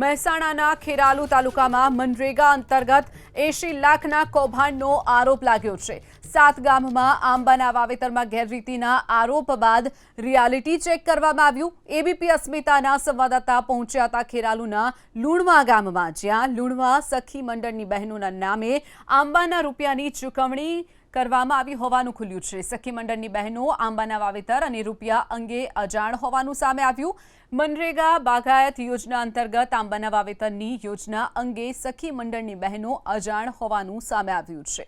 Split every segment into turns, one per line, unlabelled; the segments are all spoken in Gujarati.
મહેસાણાના ખેરાલુ તાલુકામાં મનરેગા અંતર્ગત એંશી લાખના કૌભાંડનો આરોપ લાગ્યો છે. સાત ગામમાં આંબાના વાવેતરમાં ગેરરીતિના આરોપ બાદ રિયાલિટી ચેક કરવામાં આવ્યું. એબીપી અસ્મિતાના સંવાદદાતા પહોંચ્યા હતા ખેરાલુના લુણવા ગામમાં, જ્યાં લુણવા સખી મંડળની બહેનોના નામે આંબાના રૂપિયાની ચૂકવણી કરવામાં આવી હોવાનું ખુલ્યું છે. સખી મંડળની બહેનો આંબાના વાવેતર અને રૂપિયા અંગે અજાણ હોવાનું સામે આવ્યું. મનરેગા બાગાયત યોજના અંતર્ગત આંબાના વાવેતરની યોજના અંગે સખી મંડળની બહેનો અજાણ હોવાનું સામે આવ્યું છે.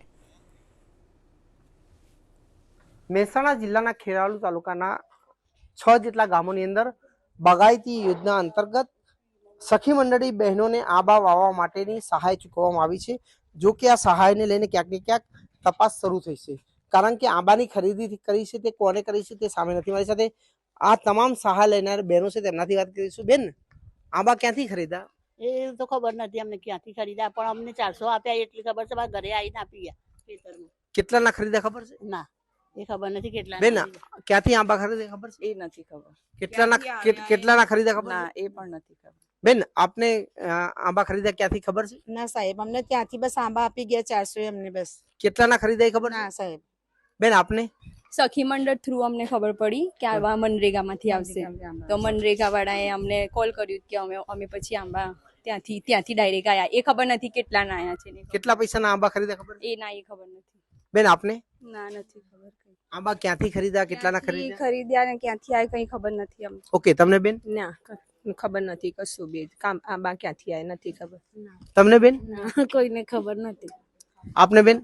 મહેસાણા જિલ્લાના ખેરાલુ તાલુકાના છ જેટલા ગામોની અંદર બાગાયતી યોજના અંતર્ગત સખી મંડળી બહેનોને આંબા વાવવા માટેની સહાય ચૂકવવામાં આવી છે. જો કે આ સહાયને લઈને ક્યાંક ને ક્યાંક તપાસ શરૂ થઈ છે. કારણ કે આંબાની ખરીદી કરી છે તે કોને કરી છે તે સામે નથી. મારી સાથે આ તમામ સહાય લેનાર બહેનો છે તેમનાથી વાત કરીશું. બેન આંબા ક્યાંથી ખરીદા
એ તો ખબર નથી અમને ક્યાંથી ખરીદ્યા પણ અમને ચારસો આપ્યા એટલી ખબર છે ઘરે આવીને આપી ગયા કેટલા
કેટલાના ખરીદા ખબર છે?
ના એ ખબર નથી કેટલા
બેન ક્યાંથી આંબા ખરીદે ખબર છે?
એ નથી ખબર.
કેટલાના
ના
કેટ-
ના
કેટલાના ખરીદા ખબર
ના એ પણ નથી ખબર.
બેન આપને આંબા ખરીદા ક્યાંથી ખબર છે?
ના સાહેબ અમને ત્યાંથી બસ આંબા આપી ગયા ચારસો અમને બસ.
કેટલાના ખરીદા એ ખબર
ના સાહેબ.
બેન આપને?
સખી મંડળ થ્રુ અમને ખબર પડી કે આવા મનરેગામાંથી આવશે. તો મનરેગા વાળાએ અમને કોલ કર્યું કે અમે અમે પછી આંબા ત્યાંથી ત્યાંથી ડાયરેક્ટ આયા. એ ખબર નથી કેટલા ના આયા છે ને.
કેટલા પૈસાના આંબા ખરીદા ખબર
એ ના એ ખબર નથી.
બેન આપને?
ના નથી ખબર
આંબા ક્યાંથી ખરીદા કેટલાના ખરીદા
ખરીદ્યા? ને ક્યાંથી આયા કઈ ખબર નથી અમને.
ઓકે તમને બેન?
ના ખબર નથી કશું બી. કામ આંબા ક્યાંથી આવે નથી ખબર.
તમને બેન?
કોઈને ખબર નથી.
આપને બેન?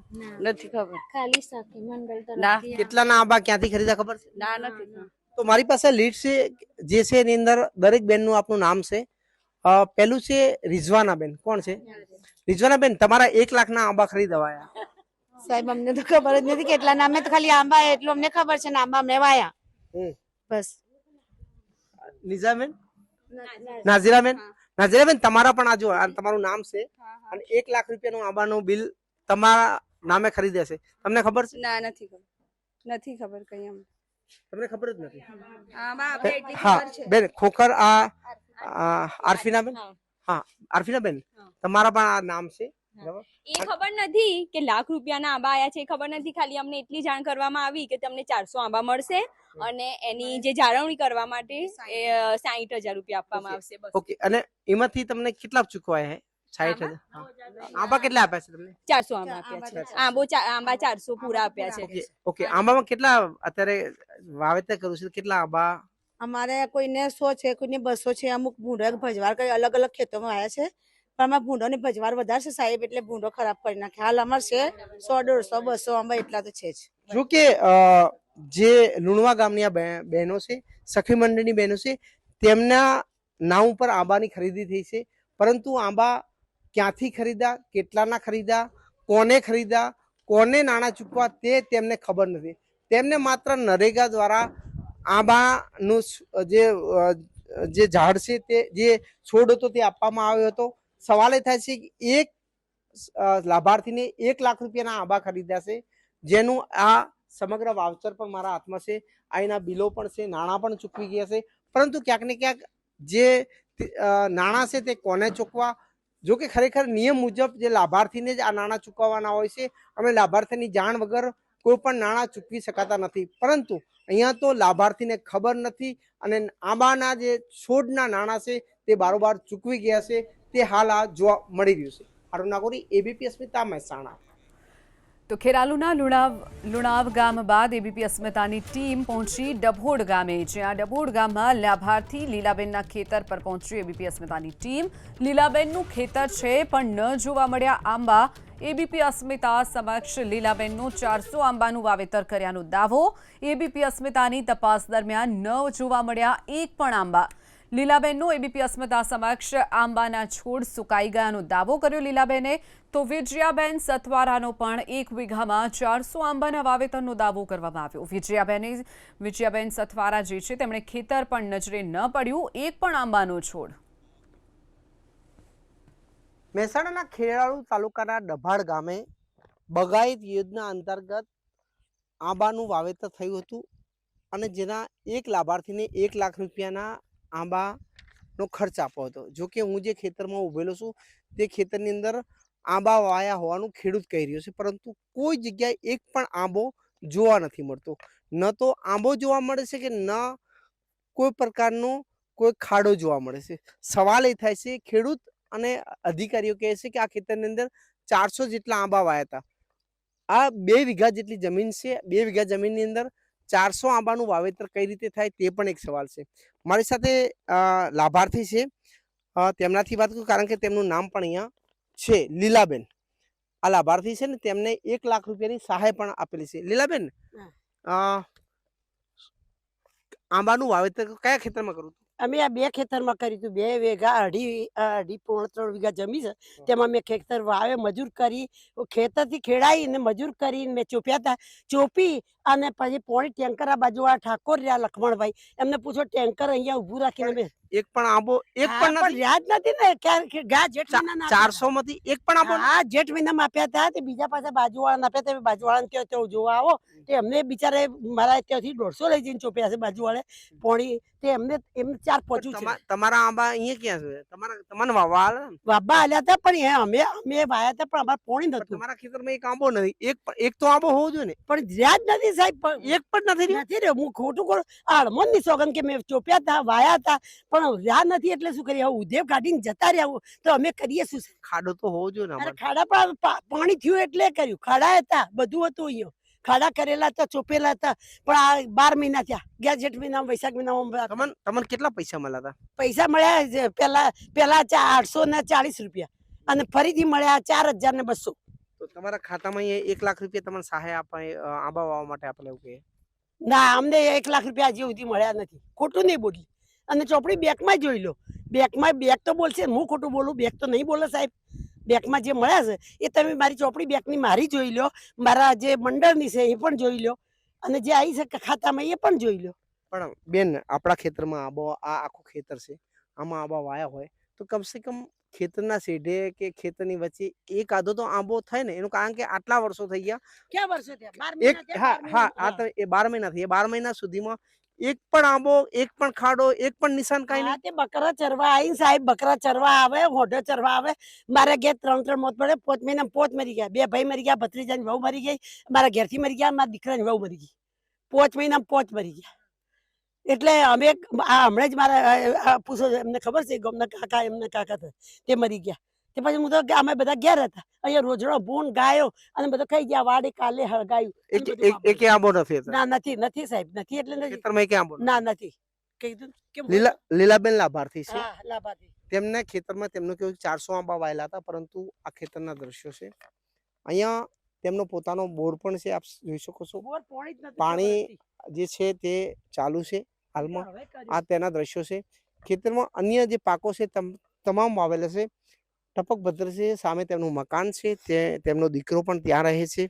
નથી ખબર.
ખાલી સખી મંડળ
ના
કેટલાના આંબા ક્યાંથી ખરીદા ખબર છે?
ના નથી
તો મારી પાસે લીડ છે જે છે એની અંદર દરેક બેનનું આપનું નામ છે. પેલું પહેલું છે રિઝવાના બેન. કોણ છે? રિઝવાના બેન તમારા એક લાખના આંબા ખરીદવાયા.
સાહેબ અમને તો ખબર જ નથી કેટલા ના અમે તો ખાલી આંબા એટલું અમને ખબર છે ને આંબા અમને વાયા.
બસ.
બસ
નિઝાબેન નાઝીરાબેન નાઝીરાબેન તમારા પણ આ જો તમારું નામ છે? અને એક લાખ રૂપિયાનું આંબાનું બિલ તમારા નામે ખરીદે છે. તમને ખબર છે?
ના નથી ખબર. નથી ખબર કઈ અમને
તમને ખબર જ નથી? હા બેન ખોખર આ આરફીના બેન હા. આરફીના બેન તમારા પણ આ નામ છે?
એ ખબર નથી કે લાખ રૂપિયાના આંબા આયા છે એ ખબર નથી. ખાલી અમને એટલી જાણ કરવામાં આવી કે તમને ચારસો આંબા મળશે અને એની જે જાળવણી કરવા માટે એ સાહીઠ હજાર રૂપિયા આપવામાં આવશે બસ.
ઓકે. અને એમાંથી તમને કેટલા ચૂકવાય સાઠ હજાર? આંબા કેટલા આપ્યા છે તમને?
ચારસો આંબા આપ્યા છે. આંબો આંબા ચારસો પૂરા આપ્યા છે.
ઓકે. આંબામાં કેટલા અત્યારે વાવેતર કરું છું? કેટલા આંબા?
અમારે કોઈને સો છે કોઈને બસો છે અમુક ભૂંડો ભજવાર કઈ અલગ અલગ ખેતોમાં આવ્યા છે. પણ અમારા ભૂંડો ને ભજવાર વધારે છે સાહેબ, એટલે ભૂંડો ખરાબ કરી નાખે. હાલ અમાર છે સો દોઢસો, બસો આંબા એટલા તો છે જ.
જો કે જે લુણવા ગામની આ બહે- બહેનો છે, સખી મંડળની બહેનો છે, તેમના નામ ઉપર આંબાની ખરીદી થઈ છે. પરંતુ આંબા ક્યાંથી ખરીદા કેટલાના ખરીદા કોને ખરીદા કોને નાણાં ચૂકવા તે તેમને ખબર નથી. તેમને માત્ર નરેગા દ્વારા આંબાનું જે જે ઝાડ છે તે, જે છોડ હતો તે આપવામાં આવ્યો હતો. સવાલ એ થાય છે કે એક લાભાર્થીને એક લાખ રૂપિયાના આંબા ખરીદ્યા છે, જેનું આ સમગ્ર વાવચર પણ મારા હાથમાં છે, આ એના બિલો પણ છે, નાણાં પણ ચૂકવી ગયા છે. પરંતુ ક્યાંક ને ક્યાંક જે નાણાં છે તે કોને ચૂકવા? જો કે ખરેખર નિયમ મુજબ જે લાભાર્થીને જ આ નાણાં ચૂકવવાના હોય છે, અમે લાભાર્થીની જાણ વગર કોઈ પણ નાણાં ચૂકવી શકાતા નથી. પરંતુ અહીંયા તો લાભાર્થીને ખબર નથી અને આંબાના જે છોડના નાણાં છે તે બારોબાર ચૂકવી ગયા છે. તે હાલ આ જોવા મળી રહ્યું છે. હારું નાગોરી એબીપી અસ્મિતા મહેસાણા.
તો ખેરાલુના લુણાવ લુણાવ ગામ બાદ એબીપી અસ્મિતાની ટીમ પહોંચી ડભોડ ગામે. જ્યાં ડભોડ ગામમાં લાભાર્થી લીલાબેનના ખેતર પર પહોંચી એબીપી અસ્મિતાની ટીમ. લીલાબેનનું ખેતર છે, પણ ન જોવા મળ્યા આંબા. એબીપી અસ્મિતા સમક્ષ લીલાબેનનું ચારસો આંબાનું વાવેતર કર્યાનો દાવો. એબીપી અસ્મિતાની તપાસ દરમિયાન ન જોવા મળ્યા એક પણ આંબા. લીલાબેનનો એબીપી અસ્મિતા સમક્ષ આંબાના છોડ સુકાઈ ગયાનો દાવો કર્યો લીલાબેને. તો વિજયાબેન સથવારાનો પણ એક વીઘામાં ચારસો આંબાના વાવેતરનો દાવો કરવામાં આવ્યો. વિજયાબેને વિજયાબેન સથવારા જે છે, તેમણે ખેતર પણ નજરે ન પડ્યું, એક પણ આંબાનો છોડ.
મહેસાણાના ખેરાળુ તાલુકાના ડભાડ ગામે બગાયત યોજના અંતર્ગત આંબાનું વાવેતર થયું હતું અને જેના એક લાભાર્થીને એક લાખ રૂપિયાના આંબા નો ખર્ચ આપવો હતો. જો કે હું જે ખેતરમાં ઉભેલો છું, તે ખેતરની અંદર આંબા વાયા હોવાનું ખેડૂત કહી રહ્યો છે. પરંતુ કોઈ જગ્યાએ એક પણ આંબો જોવા નથી મળતો. ન તો આંબો જોવા મળે છે કે ન કોઈ પ્રકારનો કોઈ ખાડો જોવા મળે છે. સવાલ એ થાય છે, ખેડૂત અને અધિકારીઓ કહે છે કે આ ખેતરની અંદર ચારસો જેટલા આંબા વાયા હતા. આ બે વીઘા જેટલી જમીન છે, બે વીઘા જમીનની અંદર ચારસો આંબાનું વાવેતર કઈ રીતે થાય તે પણ એક સવાલ છે. મારી સાથે લાભાર્થી છે. તેમનાથી વાત કરું કારણ કે તેમનું નામ પણ અહીંયા છે લીલાબેન. આ લાભાર્થી છે ને તેમને એક લાખ રૂપિયાની સહાય પણ આપેલી છે. લીલાબેન આંબાનું વાવેતર કયા ખેતરમાં કરું?
અમે આ બે ખેતરમાં કર્યું હતું બે વેગા અઢી અઢી પોણ ત્રણ વીઘા જમી છે. તેમાં મેં ખેતર વાવે મજૂર કરી ખેતરથી ખેડાઈને મજૂર કરીને મેં ચોપ્યા હતા ચોપી અને પછી પોણી ટેન્કર આ બાજુ આ ઠાકોર રહ્યા લખમણભાઈ. એમને પૂછો ટેન્કર અહીંયા ઊભું રાખીને મેં
એક પણ આંબો એક પણ નથી.
યાદ નથી ને ક્યારે ગા જેઠ
ચારસો માંથી એક પણ આંબો.
હા જેઠ મહિનામાં આપ્યા હતા તે બીજા પાસે બાજુવાળાને આપ્યા હતા. બાજુવાળાને કહ્યું તેઓ જોવા આવો. તે અમને બિચારે મારા ત્યાંથી દોઢસો લઈ જઈને ચોપ્યા છે બાજુવાળે. પોણી તે અમને એમને ચાર પહોંચ્યું છે.
તમારા આંબા અહીંયા ક્યાં છે? તમારા તમને વાવા આલે?
આલ્યા હતા પણ એ અમે અમે વાયા હતા પણ અમારે પોણી નતું
તમારા ખેતરમાં એક આંબો નથી. એક એક તો આંબો હોવો જોઈએ ને.
પણ યાદ નથી સાહેબ
એક પણ નથી
નથી રે હું ખોટું કરું. આળમનની સોગન કે મેં ચોપ્યા હતા વાયા હતા પણ રહ્યા નથી એટલે શું કરીએ? હવે ઉદેવ કાઢીને જતા રહ્યા તો અમે કરીએ શું?
ખાડો તો હોવો જોઈએ ને
ખાડા પણ પાણી થયું એટલે કર્યું. ખાડા હતા બધું હતું અહીંયા. ખાડા કરેલા હતા ચોપેલા હતા. પણ આ બાર મહિના થયા. ગયા જેઠ મહિનામાં વૈશાખ મહિનામાં
તમને તમને કેટલા પૈસા મળ્યા હતા?
પૈસા મળ્યા પેલા પેલા આઠસો ને ચાલીસ રૂપિયા. અને ફરીથી મળ્યા ચાર હજાર ને બસો.
તો તમારા ખાતામાં એક લાખ રૂપિયા તમને સહાય આપવા આંબા વાવવા માટે આપેલા એવું કહે
ના અમને એક લાખ રૂપિયા હજી સુધી મળ્યા નથી. ખોટું નહીં બોલી અને ચોપડી બેકમાં જોઈ લો. બેકમાં બેક તો બોલશે હું ખોટું બોલું? બેક તો નહીં બોલે સાહેબ. બેકમાં જે મળ્યા છે એ તમે મારી ચોપડી બેકની મારી જોઈ લો. મારા જે મંડળની છે એ પણ જોઈ લો. અને જે આવી છે ખાતામાં એ પણ જોઈ લો.
પણ બેન આપણા ખેતરમાં આબો આ આખું ખેતર છે. આમાં આબા વાયા હોય તો કમસે કમ ખેતરના શેઢે કે ખેતરની વચ્ચે એક આધો તો આંબો થાય ને? એનું કારણ કે આટલા વર્ષો થઈ ગયા.
ક્યાં વર્ષો થયા?
હા હા આ તો એ બાર મહિના થઈ બાર મહિના સુધીમાં એક પણ આંબો એક પણ ખાડો એક પણ નિશાન કઈ નહીં?
તે બકરા ચરવા આવીને સાહેબ બકરા ચરવા આવે હોઢો ચરવા આવે. મારા ઘેર ત્રણ ત્રણ મોત પડે પોત મહિના પોત મરી ગયા. બે ભાઈ મરી ગયા ભત્રીજાની વહુ મરી ગઈ મારા ઘેરથી મરી ગયા મારા દીકરાની વહુ મરી ગઈ. પોચ મહિના પોચ મરી ગયા. એટલે અમે આ હમણાં જ મારા પૂછો એમને ખબર છે ગમના કાકા એમને કાકા તે મરી ગયા. તે પછી હું તો અમે બધા ઘેર હતા. અહીંયા રોજડો ભૂણ ગાયો અને બધું ખાઈ ગયા વાડે કાલે હળગાયું.
એકે આંબો નથી
ના નથી નથી સાહેબ નથી એટલે નથી.
ખેતરમાં એકે આંબો
ના નથી? કીધું કે
લીલા લીલાબેન લાભાર્થી છે.
હા લાભાર્થી.
તેમના ખેતરમાં તેમનું કેવું ચારસો આંબા વાયેલા હતા પરંતુ આ ખેતરના દ્રશ્યો છે. અહીંયા તેમનો પોતાનો બોર પણ છે આપ જોઈ શકો છો.
પાણી. જે
છે તે ચાલુ છે હાલમાં. આ તેના દ્રશ્યો છે. ખેતરમાં અન્ય જે પાકો છે તમામ વાવેલા છે. ટપક ભદ્ર છે સામે તેમનું મકાન છે તે તેમનો દીકરો પણ ત્યાં રહે છે.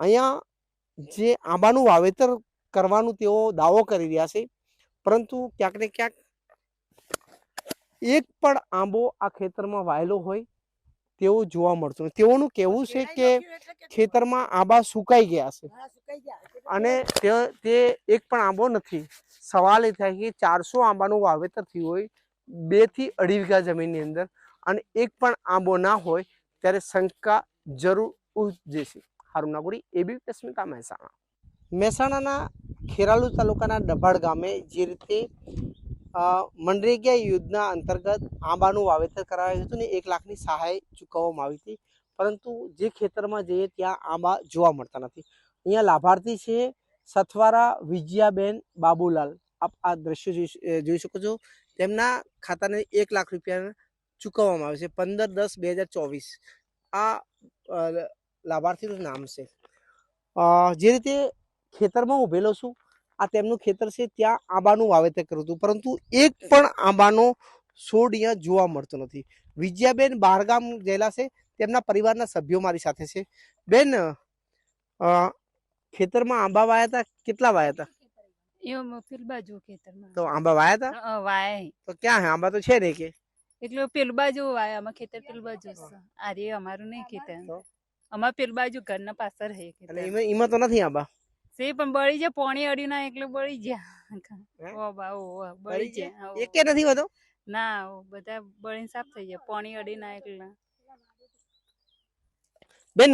અહીંયા જે આંબાનું વાવેતર કરવાનું તેઓ દાવો કરી રહ્યા છે પરંતુ ક્યાંક ને ક્યાંક એક પણ આંબો આ ખેતરમાં વાયેલો હોય તેવું જોવા મળતું તેઓનું કહેવું છે કે ખેતરમાં આંબા સુકાઈ ગયા છે. અને તે તે એક પણ આંબો નથી. સવાલ એ થાય કે ચારસો આંબાનું વાવેતર થયું હોય બેથી અઢી વીઘા જમીનની અંદર. અને એક પણ આંબો ના હોય, ત્યારે શંકા જરૂર ઉપજે છે હારું નાગોરી એબી અસ્મિતા મહેસાણા. મહેસાણાના ખેરાલુ તાલુકાના ડભાડ ગામે જે રીતે મનરેગા યોજના અંતર્ગત આંબાનું વાવેતર કરાયું હતું ને એક લાખની સહાય ચૂકવવામાં આવી હતી, પરંતુ જે ખેતરમાં જઈએ ત્યાં આંબા જોવા મળતા નથી. અહીંયા લાભાર્થી છે સથવારા વિજયાબેન બાબુલાલ. આપ આ દ્રશ્ય જોઈ શકો છો. તેમના ખાતાને એક લાખ રૂપિયા ચૂકવવામાં આવે છે. પંદર દસ બે હજાર ચોવીસ. આ લાભાર્થીનું નામ છે. જે રીતે ખેતરમાં ઉભેલો છું આ તેમનું ખેતર છે ત્યાં આંબાનું વાવેતર કર્યું હતું પરંતુ એક પણ આંબાનો છોડ અહીંયા જોવા મળતો નથી. વિજયાબેન બહારગામ ગયેલા છે તેમના પરિવારના સભ્યો મારી સાથે છે. બેન ખેતરમાં આંબા વાયા હતા કેટલા વાયા હતા
એવું બાજુ ખેતરમાં.
તો આંબા વાયા હતા
વાય
તો ક્યાં હે? આંબા તો છે ને કે?
એટલે પેલ બાજુ અમાર ખેતર પેલ બાજુ અરે આ રે અમારું નહીં ખેતર? અમાર પેલ બાજુ ઘરના પાછળ હે
એટલે એમાં એમાં તો નથી આબા?
સે પણ બળી જાય પોણી અડી ના એટલે બળી જાય. ઓ બા ઓ
બળી
જાય.
એકે નથી વધો
ના બધા બળીને સાફ થઈ જાય. પોણી અડી ના એટલે.
બેન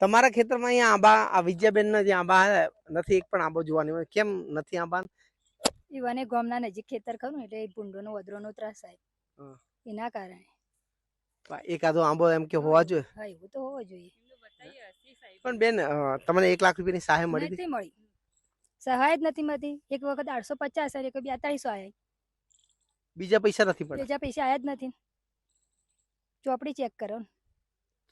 તમારા ખેતરમાં અહીંયા આંબા આ વિજયાબેનના જે આંબા નથી એક પણ આંબો જોવાની કેમ નથી આંબા
ઈવાને ગામના નજીક ખેતર ખરું ને એટલે ભૂંડોનો વધરોનો ત્રાસ થાય. એના કારણે.
એકાદો આંબો એમ કે હોવા જોઈએ.
હા એવું તો હોવો જોઈએ.
પણ બેન તમને એક લાખ રૂપિયાની સહાય મળી
નથી મળી. સહાય જ નથી મળતી એક વખત આઠસો પચાસ એક બેતાળીસો આવ્યા
બીજા પૈસા નથી પડ્યા
બીજા પૈસા આવ્યા જ નથી. ચોપડી ચેક કરો ને.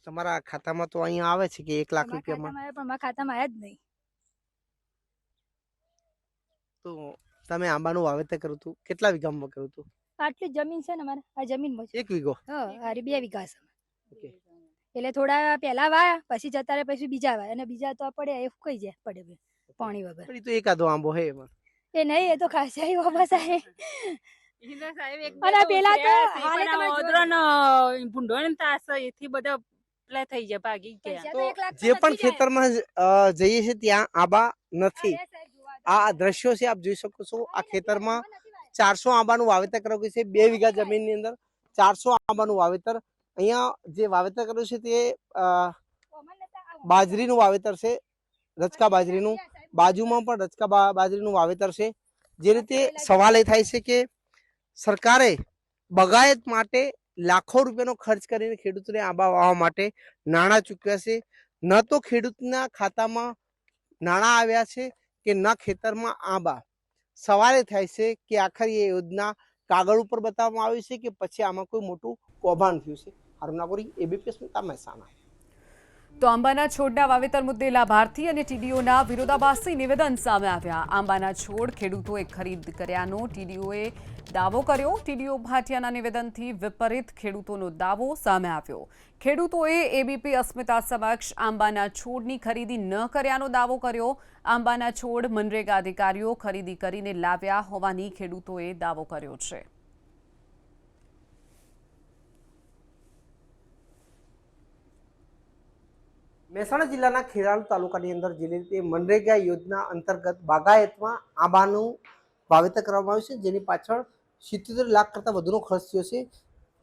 તમારા ખાતામાં તો અહીંયા આવે છે કે એક લાખ રૂપિયામાં
પણ મારા ખાતામાં આવ્યા જ નહીં.
તો તમે આંબાનું વાવેતર કર્યું હતું? કેટલા વીઘામાં કર્યું હતું?
આટલી જમીન છે ને અમારે આ જમીનમાં
એક વીઘો?
હા હારી બે વીઘા છે એટલે થોડા પહેલા વાયા પછી જતા રહે પછી બીજા વાયા. અને બીજા તો પડે એ ફૂકાઈ જાય પડે પાણી વગર.
તો એકાદો આંબો હે એમાં.
એ નહીં એ તો ખાસા એવા બસ
સાહેબ
અને પેલા તો હાલે તમે
ઓદરોનો ને તાસ એથી બધા પેલા થઈ જાય ભાગી ગયા.
જે પણ ખેતરમાં જઈએ છીએ ત્યાં આબા નથી. આ દ્રશ્યો છે આપ જોઈ શકો છો આ ખેતરમાં ચારસો આંબાનું વાવેતર કરવામાં છે, બે વીઘા જમીનની અંદર ચારસો આંબાનું વાવેતર. અહીંયા જે વાવેતર કર્યું છે તે બાજરીનું વાવેતર છે રચકા બાજરીનું. બાજુમાં પણ રચકા બાજરીનું વાવેતર છે. જે રીતે સવાલ એ થાય છે કે સરકારે બગાયત માટે લાખો રૂપિયાનો ખર્ચ કરીને ખેડૂતોને આંબા વાવવા માટે નાણાં ચૂકવ્યા છે. ન તો ખેડૂતના ખાતામાં નાણાં આવ્યા છે કે ન ખેતરમાં આંબા. સવાલ એ થાય છે કે આખર એ યોજના કાગળ ઉપર બતાવવામાં આવી છે કે પછી આમાં કોઈ મોટું કૌભાંડ થયું છે? હારુનાગોરી એબીપી સ્મિતા મહેસાણા
તો આંબાના છોડના વાવેતર મુદ્દે લાભાર્થી અને ટીડીઓના વિરોધાભાસી નિવેદન સામે આવ્યા. આંબાના છોડ ખેડૂતોએ ખરીદ કર્યાનો ટીડીઓએ દાવો કર્યો. ટીડીઓ ભાટિયાના નિવેદનથી વિપરીત ખેડૂતોનો દાવો સામે આવ્યો. ખેડૂતોએ એબીપી અસ્મિતા સમક્ષ આંબાના છોડની ખરીદી ન કર્યાનો દાવો કર્યો. આંબાના છોડ મનરેગા અધિકારીઓ ખરીદી કરીને લાવ્યા હોવાની ખેડૂતોએ દાવો કર્યો છે.
મહેસાણા જિલ્લાના ખેરાલુ તાલુકાની અંદર જે રીતે મનરેગા યોજના અંતર્ગત બાગાયતમાં આંબાનું વાવેતર કરવામાં આવ્યું છે, જેની પાછળ સિત્તોતેર લાખ કરતાં વધુનો ખર્ચ થયો છે.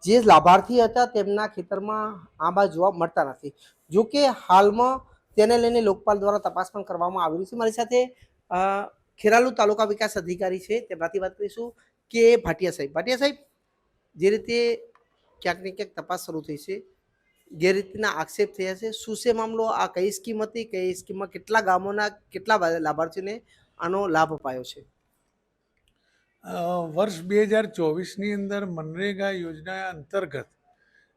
જે લાભાર્થી હતા તેમના ખેતરમાં આંબા જોવા મળતા નથી. જો કે હાલમાં તેને લઈને લોકપાલ દ્વારા તપાસ પણ કરવામાં આવી રહી છે. મારી સાથે ખેરાલુ તાલુકા વિકાસ અધિકારી છે. તેમનાથી વાત કરીશું કે ભાટિયા સાહેબ. ભાટિયા સાહેબ, જે રીતે ક્યાંક ને ક્યાંક તપાસ શરૂ થઈ છે. ગેરરીતિના આક્ષેપ થયા છે, શું છે મામલો, આ કઈ સ્કીમ હતી, કઈ સ્કીમમાં કેટલા ગામોના કેટલા લાભાર્થીને આનો લાભ અપાયો છે?
વર્ષ બે હજાર ચોવીસની અંદર મનરેગા યોજના અંતર્ગત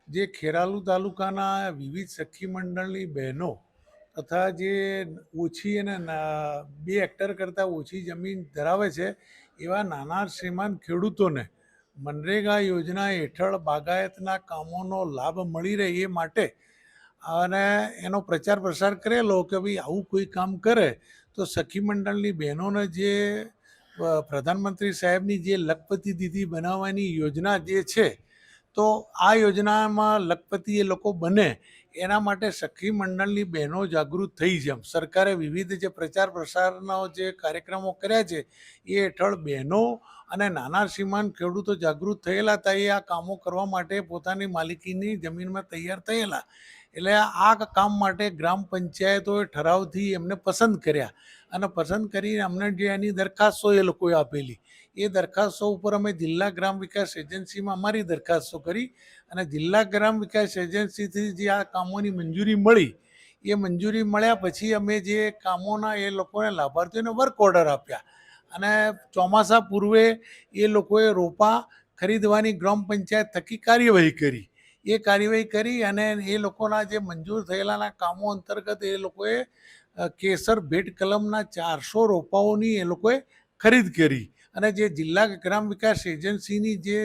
જે ખેરાલુ તાલુકાના વિવિધ સખી મંડળની બહેનો તથા જે ઓછી અને બે હેક્ટર કરતાં ઓછી જમીન ધરાવે છે, એવા નાના શ્રીમાન ખેડૂતોને મનરેગા યોજના હેઠળ બાગાયતના કામોનો લાભ મળી રહે એ માટે અને એનો પ્રચાર પ્રસાર કરેલો કે ભાઈ આવું કોઈ કામ કરે, તો સખી મંડળની બહેનોને જે પ્રધાનમંત્રી સાહેબની જે લખપતિ દીદી બનાવવાની યોજના જે છે, તો આ યોજનામાં લખપતિ એ લોકો બને એના માટે સખી મંડળની બહેનો જાગૃત થઈ છે સરકારે વિવિધ જે પ્રચાર પ્રસારના જે કાર્યક્રમો કર્યા છે, એ હેઠળ બહેનો અને નાના સીમાન ખેડૂતો જાગૃત થયેલા હતા. એ આ કામો કરવા માટે પોતાની માલિકીની જમીનમાં તૈયાર થયેલા. એટલે આ કામ માટે ગ્રામ પંચાયતોએ ઠરાવથી એમને પસંદ કર્યા. અને પસંદ કરીને અમને જે એની દરખાસ્તો એ લોકોએ આપેલી. એ દરખાસ્તો ઉપર અમે જિલ્લા ગ્રામ વિકાસ એજન્સીમાં અમારી દરખાસ્તો કરી અને જિલ્લા ગ્રામ વિકાસ એજન્સીથી જે આ કામોની મંજૂરી મળી, એ મંજૂરી મળ્યા પછી અમે જે કામોના એ લોકોને લાભાર્થીઓને વર્ક ઓર્ડર આપ્યા. અને ચોમાસા પૂર્વે એ લોકોએ રોપા ખરીદવાની ગ્રામ પંચાયત થકી કાર્યવાહી કરી. એ કાર્યવાહી કરી અને એ લોકોના જે મંજૂર થયેલાના કામો અંતર્ગત એ લોકોએ કેસર ભેટ કલમના ચારસો રોપાઓની એ લોકોએ ખરીદ કરી. અને જે જિલ્લા ગ્રામ વિકાસ એજન્સીની જે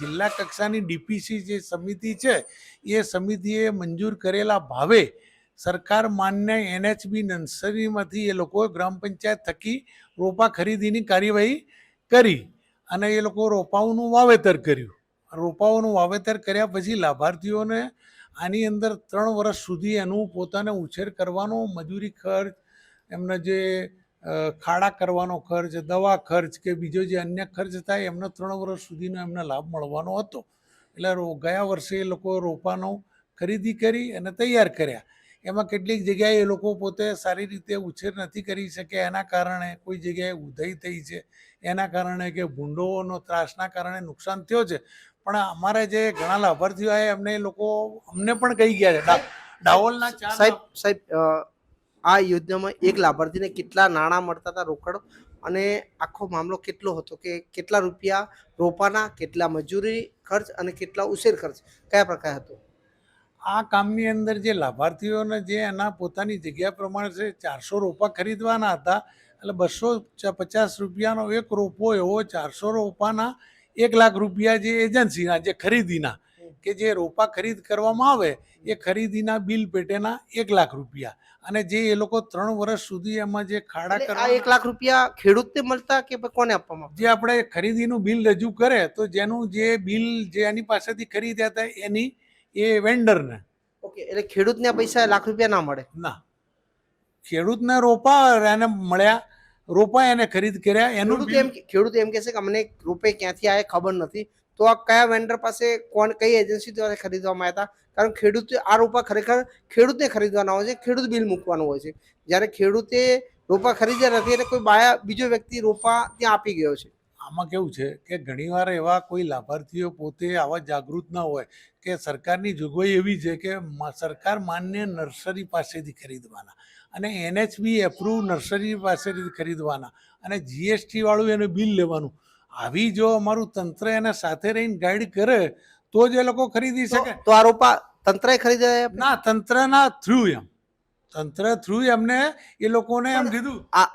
જિલ્લા કક્ષાની ડીપીસી જે સમિતિ છે, એ સમિતિએ મંજૂર કરેલા ભાવે સરકાર માન્ય એનએચબી નર્સરીમાંથી એ લોકોએ ગ્રામ પંચાયત થકી રોપા ખરીદીની કાર્યવાહી કરી અને એ લોકો રોપાઓનું વાવેતર કર્યું. રોપાઓનું વાવેતર કર્યા પછી લાભાર્થીઓને આની અંદર ત્રણ વર્ષ સુધી એનું પોતાને ઉછેર કરવાનો મજૂરી ખર્ચ, એમના જે ખાડા કરવાનો ખર્ચ દવા ખર્ચ કે બીજો જે અન્ય ખર્ચ થાય એમનો ત્રણ વર્ષ સુધીનો એમને લાભ મળવાનો હતો. એટલે ગયા વર્ષે એ લોકો રોપાનો ખરીદી કરી અને તૈયાર કર્યા. એમાં કેટલીક જગ્યાએ એ લોકો પોતે સારી રીતે ઉછેર નથી કરી શક્યા. એના કારણે કોઈ જગ્યાએ ઉધઈ થઈ છે. એના કારણે કે ભૂંડોનો ત્રાસના કારણે નુકસાન થયો છે. પણ અમારે જે ઘણા લાભાર્થીઓ આવ્યા એમને એ લોકો અમને પણ કહી ગયા છે. ડાવોલના
સાહેબ સાહેબ આ યોજનામાં એક લાભાર્થીને કેટલા નાણાં મળતા હતા રોકડ? અને આખો મામલો કેટલો હતો? કે કેટલા રૂપિયા રોપાના, કેટલા મજૂરી ખર્ચ અને કેટલા ઉછેર ખર્ચ? કયા પ્રકાર હતો?
આ કામની અંદર જે લાભાર્થીઓને જે એના પોતાની જગ્યા પ્રમાણે છે, ચારસો રોપા ખરીદવાના હતા. એટલે બસો પચાસ રૂપિયાનો એક રોપો એવો ચારસો રોપાના, એક લાખ રૂપિયા જે એજન્સીના, જે ખરીદીના કે જે રોપા ખરીદ કરવામાં આવે એ ખરીદીના બિલ પેટેના એક લાખ રૂપિયા. અને જે એ લોકો ત્રણ વર્ષ સુધી એમાં જે ખાડા કરવા
એક લાખ રૂપિયા ખેડૂતને મળતા કે કોને આપવામાં?
જે આપણે ખરીદીનું બિલ રજૂ કરે તો જેનું જે બિલ જે એની પાસેથી ખરીદ્યા હતા એની એ વેન્ડરને.
ઓકે એટલે ખેડૂતને પૈસા લાખ રૂપિયા ના મળે?
ના. ખેડૂતને રોપા એને મળ્યા રોપા એને ખરીદ કર્યા એનું
ખેડૂત એમ ખેડૂત એમ કહે છે કે અમને રૂપે ક્યાંથી આવે ખબર નથી તો આ કયા વેન્ડર પાસે કોણ કઈ એજન્સી દ્વારા ખરીદવામાં આવ્યા હતા? કારણ ખેડૂત આ રોપા ખરેખર ખેડૂતને ખરીદવાના હોય છે, ખેડૂત બિલ મૂકવાનું હોય છે. જ્યારે ખેડૂતે રોપા ખરીદ્યા નથી, એટલે કોઈ બાયા, બીજો વ્યક્તિ રોપા ત્યાં આપી ગયો છે.
આમાં કેવું છે કે ઘણીવાર એવા કોઈ લાભાર્થીઓ પોતે આવા જાગૃત ના હોય કે સરકારની જોગવાઈ એવી છે કે સરકાર માન્ય નર્સરી પાસેથી ખરીદવાના અને એનએચબી એપ્રુવ નર્સરી પાસેથી ખરીદવાના અને જીએસટી વાળું એનું બિલ લેવાનું. આવી જો અમારું તંત્ર એને સાથે રહીને ગાઈડ કરે તો જ એ લોકો ખરીદી શકે.
તો આ રોપા તંત્રએ ખરીદે
ના તંત્રના થ્રુ એમ. તંત્ર થ્રુ એમને એ લોકોને એમ કીધું.
આ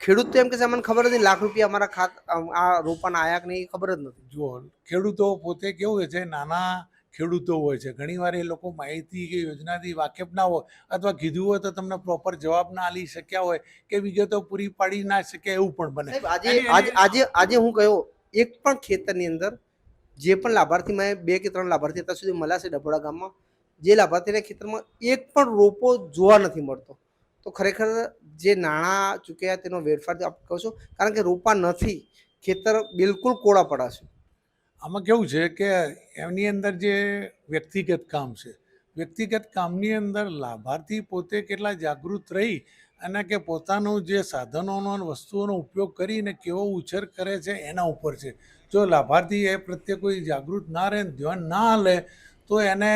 ખેડૂત તો એમ કે છે અમને ખબર નથી લાખ રૂપિયા અમારા ખાત આ રોપાના આયા કે નહીં ખબર જ નથી.
જો ખેડૂતો પોતે કેવું હોય છે નાના ખેડૂતો હોય છે. ઘણીવાર એ લોકો માહિતી કે યોજનાથી વાકેફ ના હોય અથવા કીધું હોય તો તમને પ્રોપર જવાબ ના આલી શક્યા હોય કે વિગતો પૂરી પાડી ના શક્યા એવું પણ બને.
આજે આજે આજે આજે હું કહ્યો એક પણ ખેતરની અંદર જે પણ લાભાર્થી મેં બે કે ત્રણ લાભાર્થી અત્યાર સુધી મળ્યા છે ડભોડા ગામમાં જે લાભાર્થીના ખેતરમાં એક પણ રોપો જોવા નથી મળતો. તો ખરેખર જે નાણાં ચૂક્યા તેનો વેરફાર આપ કહો છો? કારણ કે રોપા નથી. ખેતર બિલકુલ કોળા પડાશે.
આમાં કેવું છે કે એમની અંદર જે વ્યક્તિગત કામ છે, વ્યક્તિગત કામની અંદર લાભાર્થી પોતે કેટલા જાગૃત રહી અને કે પોતાનું જે સાધનોનો અને વસ્તુઓનો ઉપયોગ કરીને કેવો ઉછેર કરે છે એના ઉપર છે. જો લાભાર્થી એ પ્રત્યે કોઈ જાગૃત ના રહે ને ધ્યાન ના લે, તો એને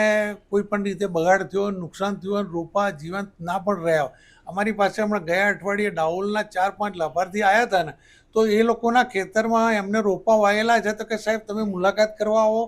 કોઈ પણ રીતે બગાડ થયો, નુકસાન થયું રોપા જીવંત ના પણ રહ્યા. અમારી પાસે હમણાં ગયા અઠવાડિયે ડાઉલના ચાર પાંચ લાભાર્થી આવ્યા હતા ને તો એ લોકોના ખેતરમાં એમને રોપા વાયેલા છે તો કે સાહેબ તમે મુલાકાત કરવા આવો.